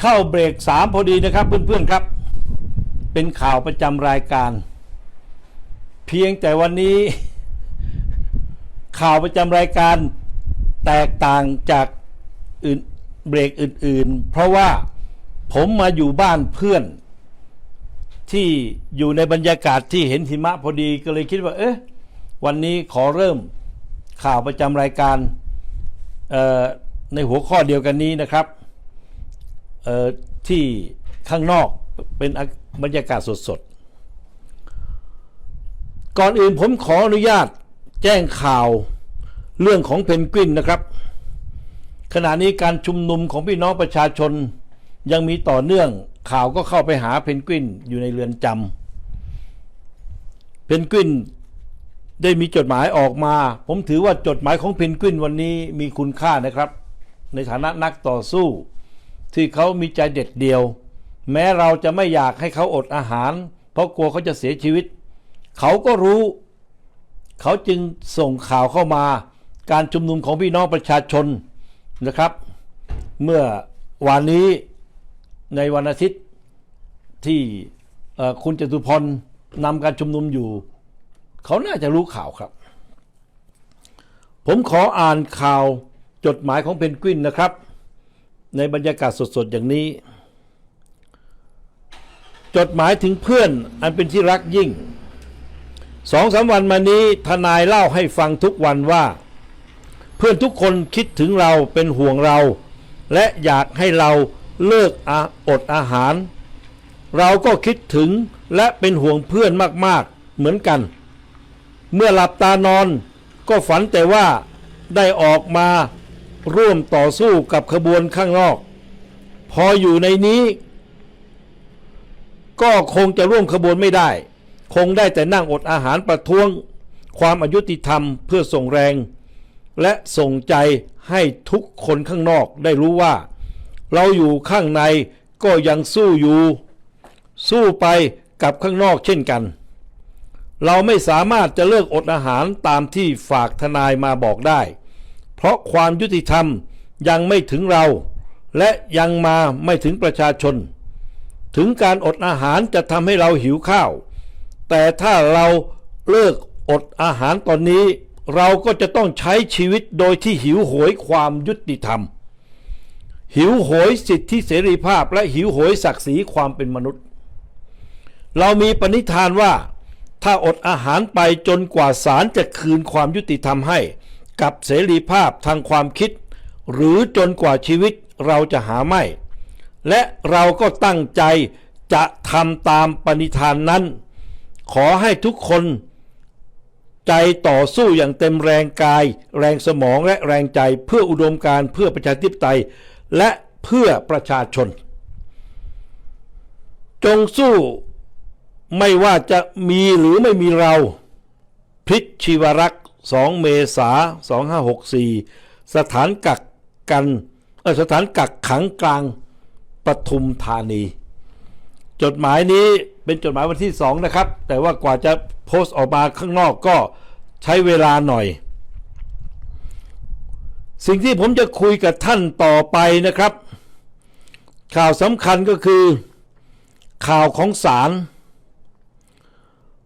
เข้าเบรกสามพอดีนะครับ เพื่อนๆครับ เป็นข่าวประจำรายการ เพียงแต่วันนี้ ข่าวประจำรายการแตกต่างจากอื่นเบรกอื่นๆ เพราะว่าผมมาอยู่บ้านเพื่อน ที่อยู่ในบรรยากาศที่เห็นหิมะพอดีก็เลยคิดว่า เอ๊ะวันนี้ขอเริ่มข่าวประจำรายการในหัวข้อเดียวกันนี้นะครับ ที่ข้างนอกเป็นบรรยากาศสดๆ ก่อนอื่นผมขออนุญาตแจ้งข่าวเรื่องของเพนกวินนะครับ ขณะนี้การชุมนุมของพี่น้องประชาชนยังมีต่อเนื่องข่าวก็เข้าไปหาเพนกวินอยู่ในเรือนจำเพนกวินได้มีจดหมายออกมา ผมถือว่าจดหมายของเพนกวินวันนี้มีคุณค่านะครับ ในฐานะนักต่อสู้ ที่เขามีใจเด็ดเดียว แม้เราจะไม่อยากให้เขาอดอาหาร เพราะกลัวเขาจะเสียชีวิต เขาก็รู้ เขาจึงส่งข่าวเข้ามา การชุมนุมของพี่น้องประชาชนนะครับ เมื่อวานนี้ในวันอาทิตย์ที่คุณจตุพรนำการชุมนุมอยู่ เขาน่าจะรู้ข่าวครับ ผมขออ่านข่าวจดหมายของเพนกวินนะครับ ในบรรยากาศสดๆ อย่างนี้ จดหมายถึงเพื่อนอันเป็นที่รักยิ่งสองสามวันมานี้ทนายเล่าให้ฟังทุกวันว่า เพื่อนทุกคนคิดถึงเราเป็นห่วงเรา และอยากให้เราเลิกออดอาหาร เราก็คิดถึงและเป็นห่วงเพื่อนมากๆเหมือนกัน เมื่อหลับตานอนก็ฝันแต่ว่าได้ออกมา ร่วมต่อสู้กับขบวนข้างนอก พออยู่ในนี้ ก็คงจะร่วมขบวนไม่ได้ คงได้แต่นั่งอดอาหารประท้วง ความอายุติธรรมเพื่อส่งแรง และส่งใจให้ทุกคนข้างนอกได้รู้ว่า เราอยู่ข้างในก็ยังสู้อยู่ สู้ไปกับข้างนอกเช่นกัน เราไม่สามารถจะเลิกอดอาหารตามที่ฝากทนายมาบอกได้ เพราะความยุติธรรมยังไม่ถึงเรา และยังมาไม่ถึงประชาชน ถึงการอดอาหารจะทำให้เราหิวข้าว แต่ถ้าเราเลิกอดอาหารตอนนี้ เราก็จะต้องใช้ชีวิตโดยที่หิวโหยความยุติธรรม หิวโหยสิทธิเสรีภาพและหิวโหยศักดิ์ศรีความเป็นมนุษย์ เรามีปณิธานว่า ถ้าอดอาหารไปจนกว่าศาลจะคืนความยุติธรรมให้ กับเสรีภาพทางความคิด หรือจนกว่าชีวิตเราจะหาไม่ และเราก็ตั้งใจจะทำตามปณิธานนั้น ขอให้ทุกคน ใจต่อสู้อย่างเต็มแรงกาย แรงสมองและแรงใจเพื่ออุดมการเพื่อประชาธิปไตย และเพื่อประชาชน จงสู้ไม่ว่าจะมีหรือไม่มีเราพิชชีวรักษ์ 2 เมษา2564 สถานกักกันเออสถานกักขังกลางปทุมธานี จดหมายนี้เป็นจดหมายวันที่ 2 นะครับ แต่ว่ากว่าจะโพสต์ออกมาข้างนอกก็ใช้เวลาหน่อย สิ่งที่ผมจะคุยกับท่านต่อไปนะครับ ข่าวสำคัญก็คือข่าวของศาล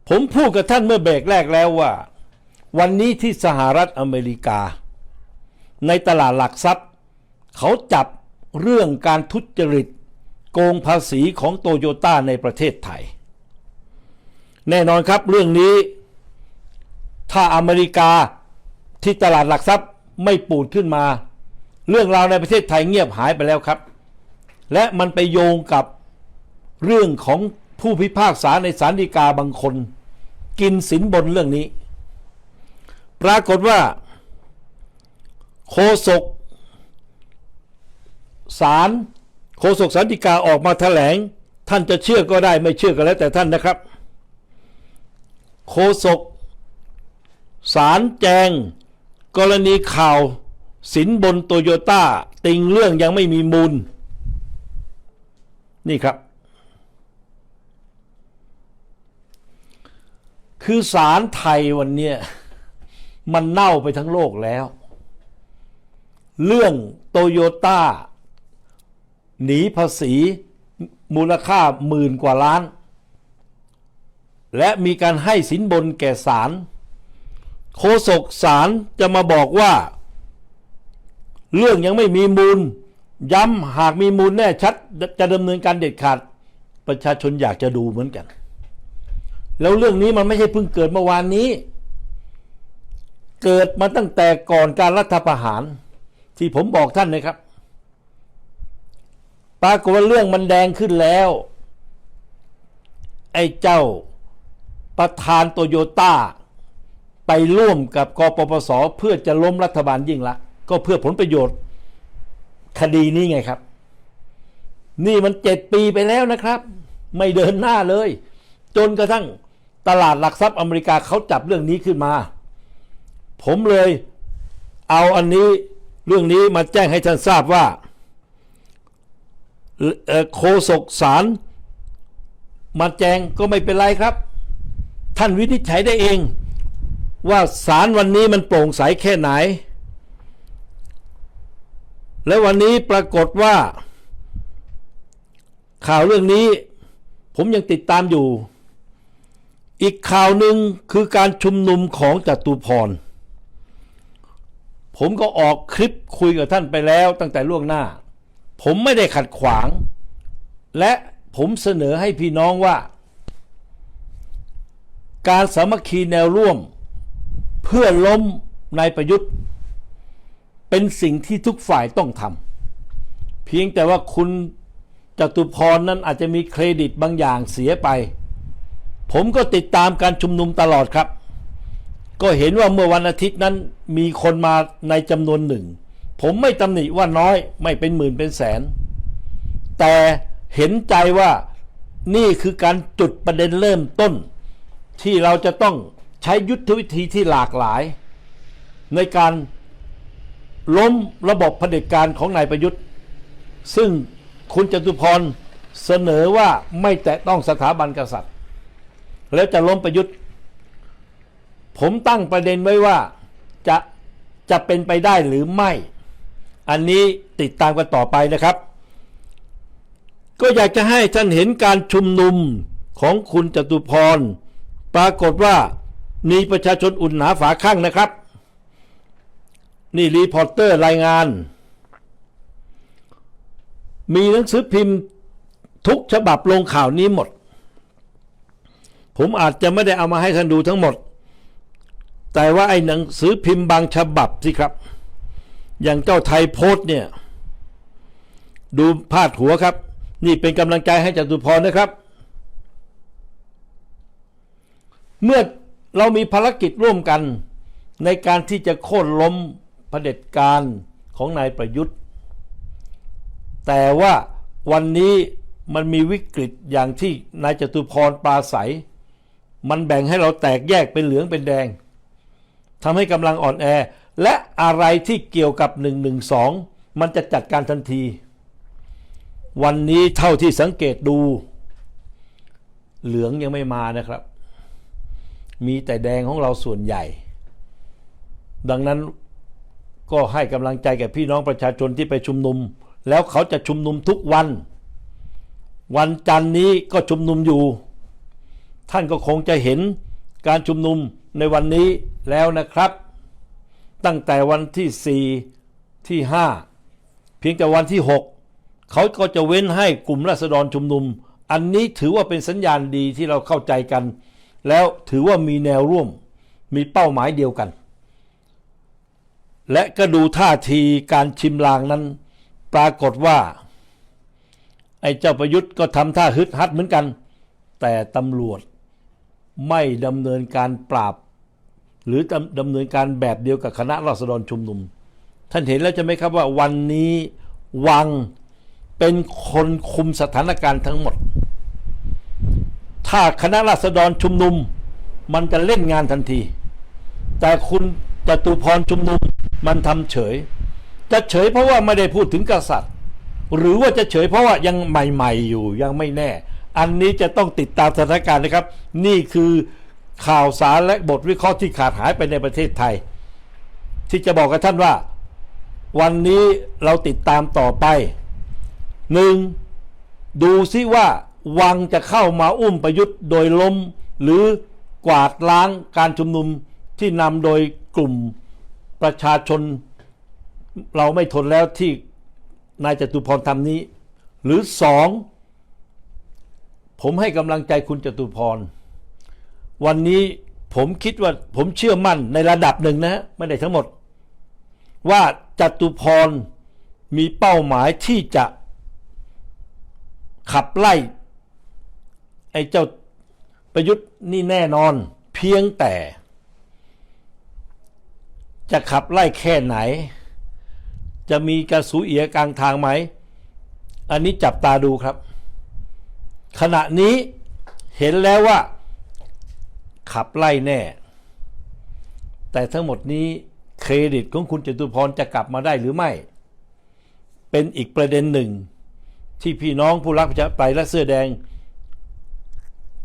ผมพูดกับท่านเมื่อเบรกแรกแล้วว่า วันนี้ที่สหรัฐอเมริกา ในตลาดหลักทรัพย์ เขาจับเรื่องการทุจริต โกงภาษีของโตโยต้าในประเทศไทย แน่นอนครับเรื่องนี้ ถ้าอเมริกาที่ตลาดหลักทรัพย์ไม่ปูดขึ้นมา เรื่องราวในประเทศไทยเงียบหายไปแล้วครับ และมันไปโยงกับเรื่องของผู้พิพากษาในศาลฎีกาบางคน กินสินบนเรื่องนี้ ปรากฏว่า โคศกศาลโฆษกสันติกาออกมาแถลง ท่านจะเชื่อก็ได้ไม่เชื่อก็แล้วแต่ท่านนะครับโฆษกศาลแจง กรณีข่าว สินบนโตโยต้า ติงเรื่องยังไม่มีมูล นี่ครับ คือศาลไทยวันเนี้ย มันเน่าไปทั้งโลกแล้ว เรื่องโตโยต้าหนีภาษีมูลค่าหมื่นกว่าล้าน และมีการให้สินบนแก่ศาลโฆษกศาลจะมาบอกว่า เรื่องยังไม่มีมูล ย้ำหากมีมูลแน่ชัด จะดำเนินการเด็ดขาด ประชาชนอยากจะดูเหมือนกัน แล้วเรื่องนี้มันไม่ใช่เพิ่งเกิดเมื่อวานนี้ เกิดมาตั้งแต่ก่อนการรัฐประหาร ที่ผมบอกท่านนะครับ ปรากฏว่าเรื่องมันแดงขึ้นแล้ว ไอ้เจ้าประธานโตโยต้า ไปร่วมกับกปปสเพื่อจะล้มรัฐบาลยิ่งละ ก็เพื่อผลประโยชน์คดีนี้ไงครับ นี่มันเจ็ดปีไปแล้วนะครับ ไม่เดินหน้าเลย จนกระทั่งตลาดหลักทรัพย์อเมริกาเขาจับเรื่องนี้ขึ้นมา ผมเลยเอาอันนี้เรื่องนี้มาแจ้งให้ท่านทราบว่าโคศกสารมาแจ้งก็ไม่เป็นไรครับ ท่านวินิจฉัยได้เอง ว่าสารวันนี้มันโปร่งใสแค่ไหน และวันนี้ปรากฏว่า ข่าวเรื่องนี้ ผมยังติดตามอยู่ อีกข่าวหนึ่งคือการชุมนุมของจตุพร ผมก็ออกคลิปคุยกับท่านไปแล้วตั้งแต่ล่วงหน้า ผมไม่ได้ขัดขวาง และผมเสนอให้พี่น้องว่า การสามัคคีแนวร่วม เพื่อล้มนายประยุทธ์ เป็นสิ่งที่ทุกฝ่ายต้องทำเพียงแต่ว่าคุณจตุพรนั้นอาจจะมีเครดิตบางอย่างเสียไป ผมก็ติดตามการชุมนุมตลอดครับ ก็เห็นว่าเมื่อวันอาทิตย์นั้นมีคนมาในจำนวนหนึ่ง ผมไม่ตำหนิว่าน้อยไม่เป็นหมื่นเป็นแสน แต่เห็นใจว่านี่คือการจุดประเด็นเริ่มต้น ที่เราจะต้องใช้ยุทธวิธีที่หลากหลาย ในการล้มระบบเผด็จการของนายประยุทธ์ ซึ่งคุณจตุพรเสนอว่าไม่แตะต้องสถาบันกษัตริย์ แล้วจะล้มประยุทธ์ ผมตั้งประเด็นไว้ว่าจะจะเป็นไปได้หรือไม่ อันนี้ติดตามกันต่อไปนะครับ ก็อยากจะให้ท่านเห็นการชุมนุมของคุณจตุพร ปรากฏว่ามีประชาชนอุ่นหนาฝาข้างนะครับ นี่รีพอร์เตอร์รายงาน มีหนังสือพิมพ์ทุกฉบับลงข่าวนี้หมด ผมอาจจะไม่ได้เอามาให้ท่านดูทั้งหมด แต่ว่าไอ้หนังสือพิมพ์บางฉบับสิครับ อย่างเจ้าไทยโพสต์เนี่ย ดูพาดหัวครับ นี่เป็นกำลังใจให้จตุพรนะครับ เมื่อเรามีภารกิจร่วมกันในการที่จะโค่นล้มเผด็จการของนายประยุทธ์ แต่ว่าวันนี้มันมีวิกฤตอย่างที่นายจตุพรปราศัย มันแบ่งให้เราแตกแยกเป็นเหลืองเป็นแดง ทำให้กำลังอ่อนแอ และอะไรที่เกี่ยวกับ 112 มันจะจัดการทันที วันนี้เท่าที่สังเกตดู เหลืองยังไม่มานะครับ มีแต่แดงของเราส่วนใหญ่ ดังนั้นก็ให้กำลังใจแก่พี่น้องประชาชนที่ไปชุมนุม แล้วเขาจะชุมนุมทุกวัน วันจันนี้ก็ชุมนุมอยู่ ท่านก็คงจะเห็นการชุมนุม ในวันนี้แล้วนะครับ ตั้งแต่วันที่ 4 ที่ 5 เพียงแต่วันที่ 6 เขาก็จะเว้นให้กลุ่มราษฎรชุมนุม อันนี้ถือว่าเป็นสัญญาณดีที่เราเข้าใจกัน แล้วถือว่ามีแนวร่วมมีเป้าหมายเดียวกัน และก็ดูท่าทีการชิมลางนั้น ปรากฏว่า ไอ้เจ้าประยุทธ์ก็ทำท่าฮึดฮัดเหมือนกัน แต่ตำรวจ ไม่ดำเนินการปราบ หรือดำเนินการแบบเดียวกับคณะราษฎรชุมนุม ท่านเห็นแล้วใช่ไหมครับว่าวันนี้วังเป็นคนคุมสถานการณ์ทั้งหมด ถ้าคณะราษฎรชุมนุม มันจะเล่นงานทันที แต่คุณจตุพรชุมนุมมันทำเฉย จะเฉยเพราะว่าไม่ได้พูดถึงกษัตริย์ หรือว่าจะเฉยเพราะว่ายังใหม่ ๆ อยู่ยังไม่แน่ อันนี้จะต้องติดตามสถานการณ์นะครับ นี่คือข่าวสารและบทวิเคราะห์ที่ขาดหายไปในประเทศไทย ที่จะบอกกับท่านว่า วันนี้เราติดตามต่อไปหนึ่งดูซิว่าวังจะเข้ามาอุ้มประยุทธ์โดยล้ม หรือกวาดล้างการชุมนุมที่นำโดยกลุ่มประชาชน เราไม่ทนแล้วที่นายจตุพรทำนี้ หรือสอง ผมให้กำลังใจคุณจตุพร วันนี้ผมคิดว่าผมเชื่อมั่นในระดับหนึ่งนะฮะไม่ได้ทั้งหมด ว่าจตุพรมีเป้าหมายที่จะขับไล่ ไอ้เจ้าประยุทธ์นี่แน่นอน เพียงแต่ จะขับไล่แค่ไหน จะมีกระสูเอียกลางทางไหม อันนี้จับตาดูครับ ขณะนี้เห็นแล้วว่า ขับไล่แน่ แต่ทั้งหมดนี้เครดิตของคุณจตุพรจะกลับมาได้หรือไม่ เป็นอีกประเด็นหนึ่ง ที่พี่น้องผู้รักประชาธิปไตยและเสื้อแดง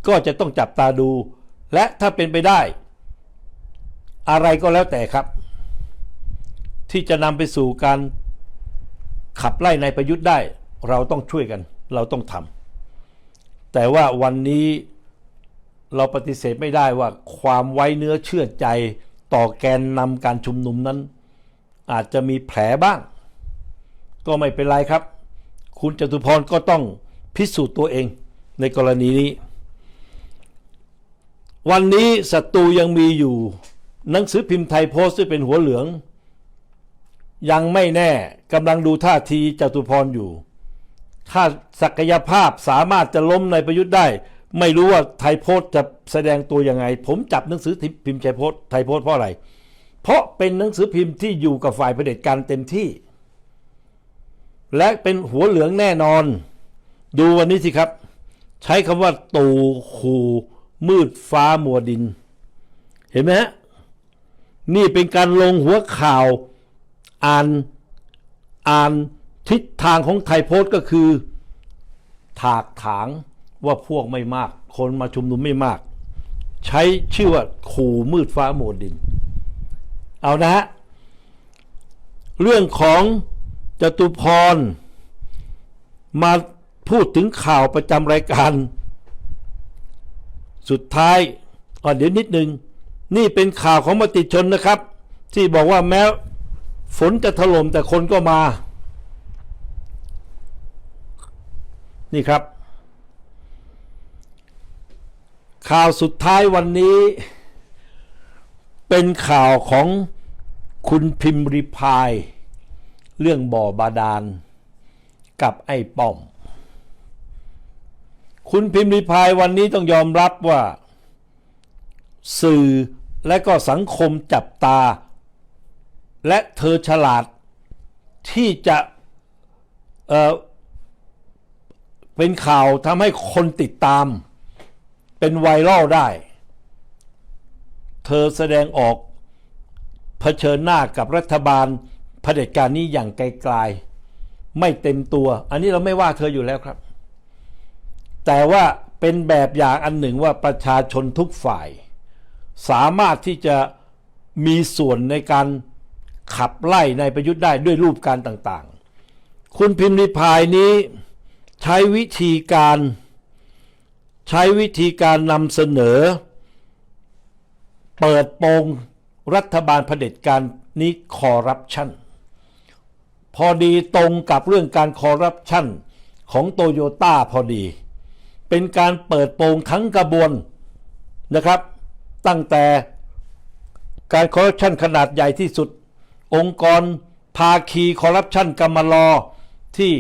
ก็จะต้องจับตาดู และถ้าเป็นไปได้ อะไรก็แล้วแต่ครับ ที่จะนำไปสู่การขับไล่ในายประยุทธ์ได้ เราต้องช่วยกัน เราต้องทำ แต่ว่าวันนี้เราปฏิเสธไม่ได้ว่าความไว้เนื้อเชื่อใจต่อแกนนำการชุมนุมนั้น อาจจะมีแผลบ้าง ก็ไม่เป็นไรครับ คุณจตุพรก็ต้องพิสูจน์ตัวเองในกรณีนี้ วันนี้ศัตรูยังมีอยู่ หนังสือพิมพ์ไทยโพสต์ที่เป็นหัวเหลือง ยังไม่แน่กำลังดูท่าทีจตุพรอยู่ ถ้าศักยภาพสามารถจะล้มในประยุทธ์ได้ ไม่รู้ว่าไทยโพสต์จะแสดงตัวยังไง ผมจับหนังสือพิมพ์ไทยโพสต์ไทยโพสต์เพราะอะไร เพราะเป็นหนังสือพิมพ์ที่อยู่กับฝ่ายเผด็จการเต็มที่ และเป็นหัวเหลืองแน่นอน ดูวันนี้สิครับ ใช้คำว่าตู่ขู่มืดฟ้ามัวดิน เห็นไหมฮะนี่เป็นการลงหัวข่าวอ่านอ่าน ทิศทางของไทยโพสต์ก็คือ ถากถางว่าพวกไม่มาก คนมาชุมนุมไม่มาก ใช้ชื่อว่าขู่มืดฟ้ามัวดิน เอานะฮะเรื่องของจตุพร มาพูดถึงข่าวประจำรายการ สุดท้ายอะเดี๋ยวนิดนึง นี่เป็นข่าวของมติชนนะครับ ที่บอกว่าแม้ฝนจะถล่มแต่คนก็มา นี่ครับ ข่าวสุดท้ายวันนี้ เป็นข่าวของคุณพิมพ์ริพาย เรื่องบ่อบาดาล กับไอ้ป้อม คุณพิมพ์ริพายวันนี้ต้องยอมรับว่า สื่อและก็สังคมจับตา และเธอฉลาดที่จะ เป็นข่าวทำให้คนติดตาม เป็นไวรัลได้ เธอแสดงออกเผชิญหน้ากับรัฐบาลเผด็จการนี้อย่างไกลๆไม่เต็มตัว อันนี้เราไม่ว่าเธออยู่แล้วครับ แต่ว่าเป็นแบบอย่างอันหนึ่งว่าประชาชนทุกฝ่าย สามารถที่จะมีส่วนในการขับไล่ในประยุทธ์ได้ด้วยรูปการต่างๆ คุณพิมพ์ริพายนี้ ใช้วิธีการใช้วิธีการนำเสนอ เปิดโปงรัฐบาลเผด็จการนี้คอร์รัปชันพอดีตรงกับเรื่องการคอร์รัปชันของโตโยต้าพอดี เป็นการเปิดโปงทั้งกระบวนนะครับ ตั้งแต่การคอร์รัปชันขนาดใหญ่ที่สุด องค์กรภาคีคอร์รัปชันกรรมลอที่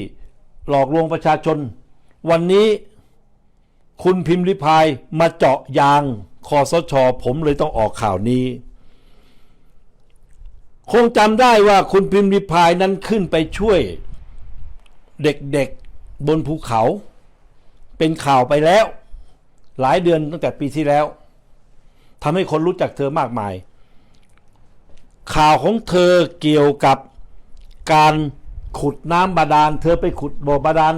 หลอกลวงประชาชน วันนี้คุณพิมพ์ริพายมาเจาะยางคอสชผมเลยต้องออกข่าวนี้ คงจำได้ว่าคุณพิมพ์ริพายนั้นขึ้นไปช่วย เด็กๆบนภูเขา เป็นข่าวไปแล้ว หลายเดือนตั้งแต่ปีที่แล้วทำให้คนรู้จักเธอมากมาย ข่าวของเธอเกี่ยวกับการ ขุดน้ำบาดาล เธอไปขุดบ่อบาดาล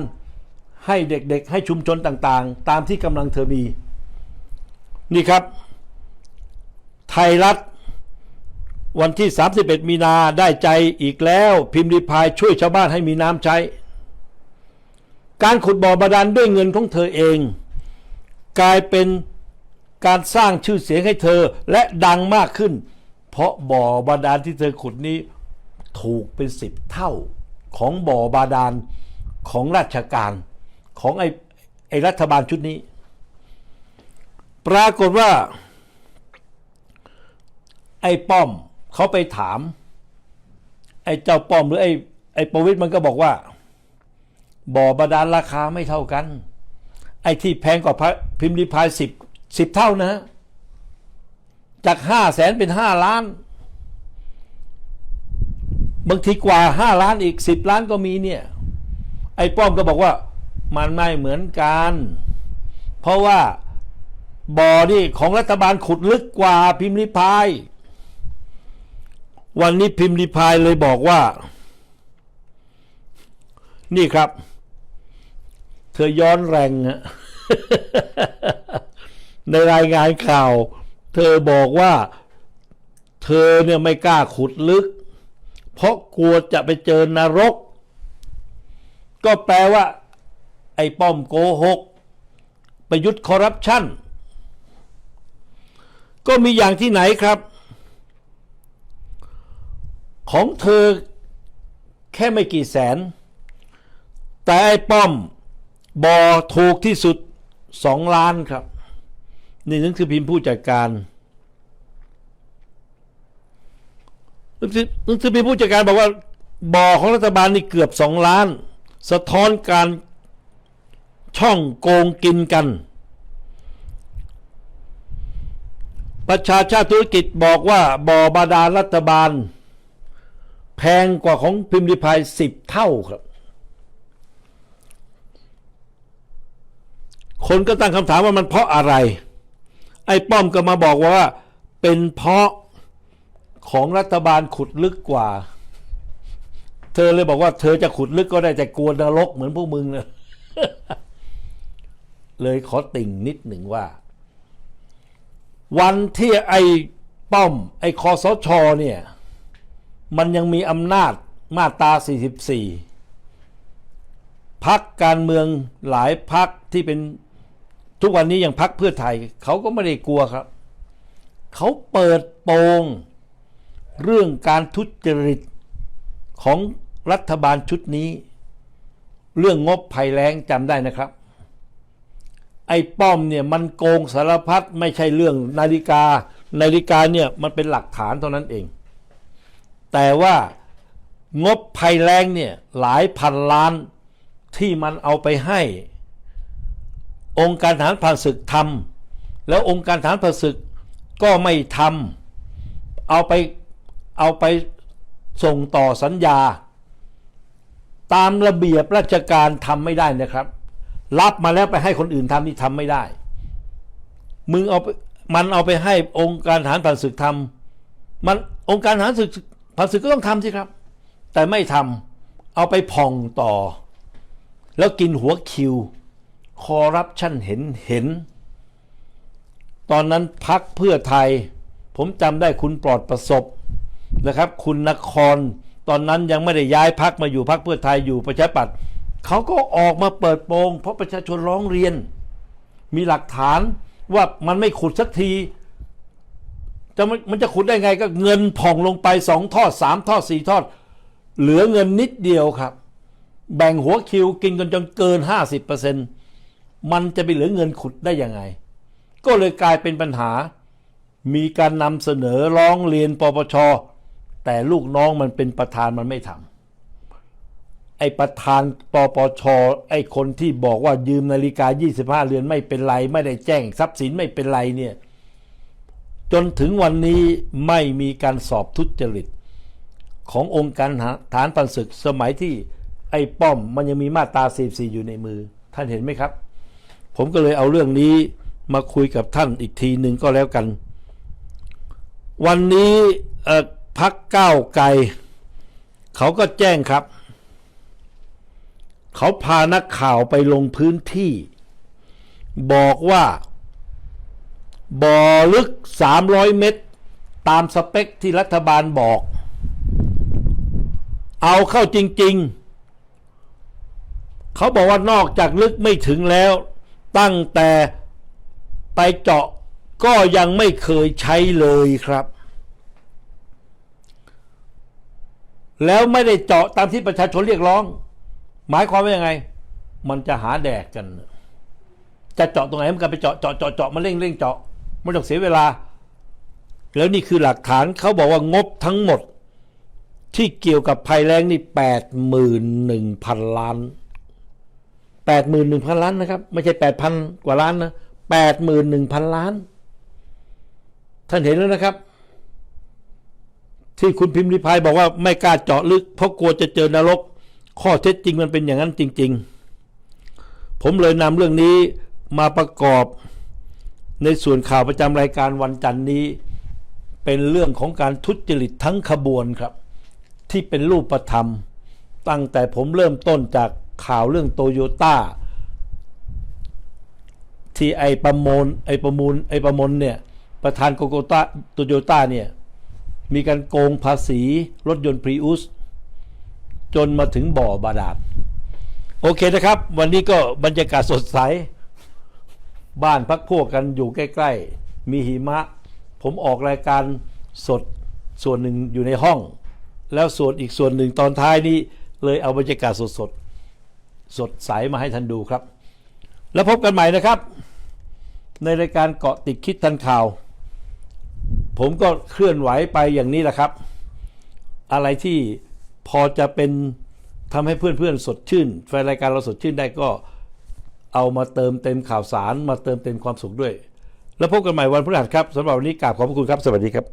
ให้เด็กๆ ให้ชุมชนต่างๆ ตามที่กำลังเธอมี นี่ครับ ไทยรัฐ วันที่ 31 มีนาได้ใจอีกแล้ว พิมพ์ริพายช่วยชาวบ้านให้มีน้ำใช้ การขุดบ่อบาดาลด้วยเงินของเธอเอง กลายเป็นการสร้างชื่อเสียงให้เธอและดังมากขึ้น เพราะบ่อบาดาลที่เธอขุดนี้ถูกเป็นสิบเท่า ของบ่อบาดาลของราชการของไอ้ไอรัฐบาลชุดนี้ ปรากฏว่า ไอ้ป้อมเขาไปถาม ไอ้เจ้าป้อมหรือไอ้ไอ้ประวิตรมันก็บอกว่า บ่อบาดาลราคาไม่เท่ากัน ไอ้ที่แพงกว่าพ,พิมพ์ริพายสิบสิบเท่านะ จากห้าแสนเป็นห้าล้าน บางทีกว่าห้าล้านอีกสิบล้านก็มีเนี่ย ไอ้ป้อมก็บอกว่ามันไม่เหมือนกัน เพราะว่าบ่อนี่ของรัฐบาลขุดลึกกว่าพิมพ์ริพาย วันนี้พิมพ์ริพายเลยบอกว่า นี่ครับ เธอย้อนแรงอะในรายงานข่าว เธอบอกว่า เธอเนี่ยไม่กล้าขุดลึก เพราะกลัวจะไปเจอนรก ก็แปลว่า ไอ้ป้อมโกหกประยุทธ์คอร์รัปชันก็มีอย่างที่ไหนครับ ของเธอแค่ไม่กี่แสน แต่ไอ้ป้อมบอถูกที่สุดสองล้านครับ นี่นั่นคือพิมพ์ผู้จัดการ หนังสือหนังสือพิมพ์ผู้จัดการบอกว่าบ่อของรัฐบาลนี่เกือบสองล้าน สะท้อนการช่องโกงกินกัน ประชาชาติธุรกิจบอกว่าบ่อบาดาลรัฐบาล แพงกว่าของพิมพ์ริพายสิบเท่าครับ คนก็ตั้งคำถามว่ามันเพราะอะไร ไอ้ป้อมก็มาบอกว่าเป็นเพราะ ของรัฐบาลขุดลึกกว่า เธอเลยบอกว่า เธอจะขุดลึกก็ได้แต่กลัวนรกเหมือนพวกมึงเลยเลยขอติ่งนิดหนึ่งว่า วันที่ไอ้ป้อม ไอ้คอสชเนี่ย มันยังมีอำนาจมาตรา 44 พักการเมืองหลายพักที่เป็นทุกวันนี้ยังพักเพื่อไทย เขาก็ไม่ได้กลัวครับ เขาเปิดโปง เรื่องการทุจริตของรัฐบาลชุดนี้ เรื่องงบภัยแล้งจำได้นะครับ ไอ้ป้อมเนี่ยมันโกงสารพัดไม่ใช่เรื่องนาฬิกา นาฬิกาเนี่ยมันเป็นหลักฐานเท่านั้นเอง แต่ว่างบภัยแรงเนี่ยหลายพันล้านที่มันเอาไปให้ องค์การฐานผ่านศึกทำแล้วองค์การฐานผ่านศึกก็ไม่ทำเอาไป เอาไปส่งต่อสัญญา ตามระเบียบราชการทำไม่ได้นะครับ รับมาแล้วไปให้คนอื่นทำนี่ทำไม่ได้ มึงเอามันเอาไปให้องค์การฐานผ่านศึกทำมันองค์การฐานศึกผ่านศึกก็ต้องทำสิครับ แต่ไม่ทำเอาไปผ่องต่อ แล้วกินหัวคิวคอร์รัปชันเห็นเห็น ตอนนั้นพักเพื่อไทย ผมจำได้คุณปลอดประสบ นะครับ คุณนครตอนนั้นยังไม่ได้ย้ายพักมาอยู่พักเพื่อไทยอยู่ประชาธิปัตย์เขาก็ออกมาเปิดโปงเพราะประชาชนร้องเรียน มีหลักฐานว่ามันไม่ขุดสักทีจะมันมันจะขุดได้ไงก็เงินผ่องลงไปสองทอดสามทอดสี่ทอด เหลือเงินนิดเดียวครับ แบ่งหัวคิวกินกันจนเกิน 50%มันจะไปเหลือเงินขุดได้ยังไง ก็เลยกลายเป็นปัญหา มีการนำเสนอร้องเรียนปปช แต่ลูกน้องมันเป็นประธานมันไม่ทำไอ้ประธานปปชไอ้คนที่บอกว่ายืมนาฬิกา 25 เรือนไม่เป็นไร ไม่ได้แจ้งทรัพย์สินไม่เป็นไรเนี่ยจนถึงวันนี้ไม่มีการสอบทุจริต ขององค์การฐานปันศึกสมัยที่ไอ้ป้อมมันยังมีมาตรา44อยู่ในมือ ท่านเห็นไหมครับ ผมก็เลยเอาเรื่องนี้มาคุยกับท่านอีกทีหนึ่งก็แล้วกัน วันนี้เออ พักก้าวไกลเขาก็แจ้งครับ เขาพานักข่าวไปลงพื้นที่ บอกว่า บ่อลึก 300 เมตร ตามสเปคที่รัฐบาลบอก เอาเข้าจริง ๆ เขาบอกว่านอกจากลึกไม่ถึงแล้ว ตั้งแต่ไปเจาะก็ยังไม่เคยใช้เลยครับ แล้วไม่ได้เจาะตามที่ประชาชนเรียกร้อง หมายความว่ายังไง มันจะหาแดกกัน จะเจาะตรงไหนมันก็ไปเจาะเจาะเจาะเจาะมาเร่งเร่งเจาะไม่ต้องเสียเวลา แล้วนี่คือหลักฐานเขาบอกว่างบทั้งหมด ที่เกี่ยวกับภัยแล้งนี่แปดหมื่นหนึ่งพันล้านแปดหมื่นหนึ่งพันล้านนะครับ ไม่ใช่แปดพันกว่าล้านนะแปดหมื่นหนึ่งพันล้าน ท่านเห็นแล้วนะครับ ที่คุณพิมพ์ริพายบอกว่าไม่กล้าเจาะลึก เพราะกลัวจะเจอนรก ข้อเท็จจริงมันเป็นอย่างนั้นจริง ๆ ผมเลยนำเรื่องนี้มาประกอบในส่วนข่าวประจำรายการวันจันทร์นี้ เป็นเรื่องของการทุจริตทั้งขบวนครับ ที่เป็นรูปธรรม ตั้งแต่ผมเริ่มต้นจากข่าวเรื่องโตโยต้าที่ไอประมูลไอประมูลไอประมูลเนี่ยประธานโกโกต้าโตโยต้าเนี่ย มีการโกงภาษีรถยนต์พรีอุสจนมาถึงบ่อบาดาลโอเคนะครับ วันนี้ก็บรรยากาศสดใส บ้านพักพวกกันอยู่ใกล้ ๆ มีหิมะ ผมออกรายการสดส่วนหนึ่งอยู่ในห้อง แล้วส่วนอีกส่วนหนึ่งตอนท้ายนี้เลยเอาบรรยากาศสดสดสดใสมาให้ท่านดูครับ แล้วพบกันใหม่นะครับ ในรายการเกาะติดคิดทันข่าว ผมก็เคลื่อนไหวไปอย่างนี้แหละครับ อะไรที่พอจะเป็นทำให้เพื่อนๆสดชื่นแฟนรายการเราสดชื่นได้ก็เอามาเติมเต็มข่าวสาร มาเติมเต็มความสุขด้วย แล้วพบกันใหม่วันพฤหัสครับสำหรับวันนี้กราบขอบพระคุณครับ สวัสดีครับ